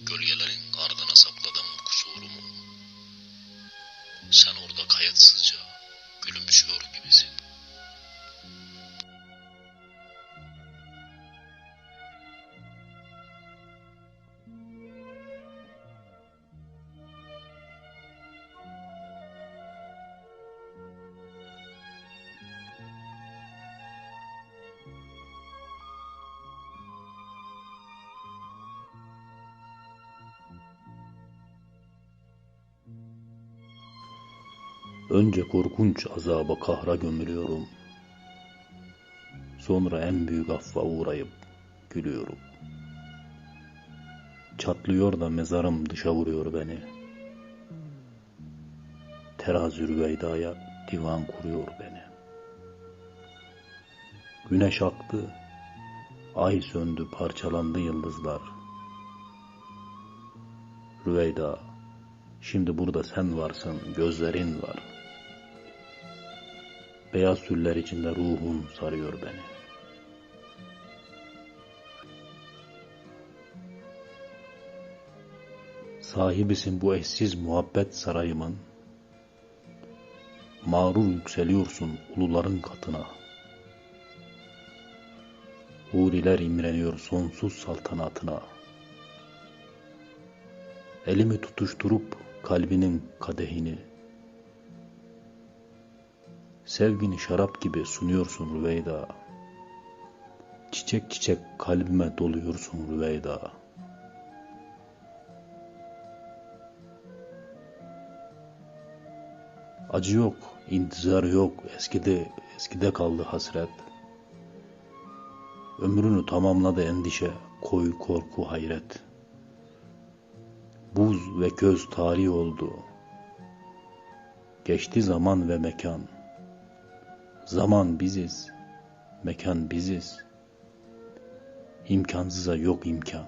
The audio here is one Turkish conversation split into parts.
Gölgelerin ardına sakladım kusurumu. Sen orada kayıtsızca gülümsüyor gibisin. Önce korkunç azaba kahra gömülüyorum. Sonra en büyük affa uğrayıp gülüyorum. Çatlıyor da mezarım dışa vuruyor beni. Terazi rüveydaya divan kuruyor beni. Güneş aktı, ay söndü parçalandı yıldızlar. Rüveyda, şimdi burada sen varsın, gözlerin var. Beyaz süller içinde ruhun sarıyor beni. Sahibisin bu eşsiz muhabbet sarayımın. Mağrur yükseliyorsun uluların katına. Huriler imreniyor sonsuz saltanatına. Elimi tutuşturup kalbinin kadehini Sevgini şarap gibi sunuyorsun Rüveyda. Çiçek çiçek kalbime doluyorsun Rüveyda. Acı yok, intizar yok, eskide, eskide kaldı hasret. Ömrünü tamamladı endişe, koy korku hayret. Buz ve köz tarih oldu. Geçti zaman ve mekan. Zaman biziz, mekan biziz. İmkansıza yok imkan.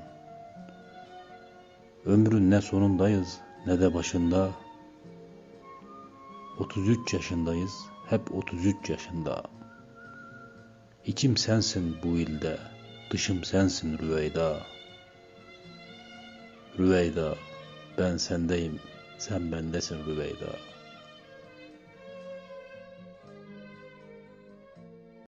Ömrün ne sonundayız ne de başında. 33 yaşındayız, hep 33 yaşında. İçim sensin bu ilde, dışım sensin Rüveyda. Rüveyda, ben sendeyim, sen bendesin Rüveyda.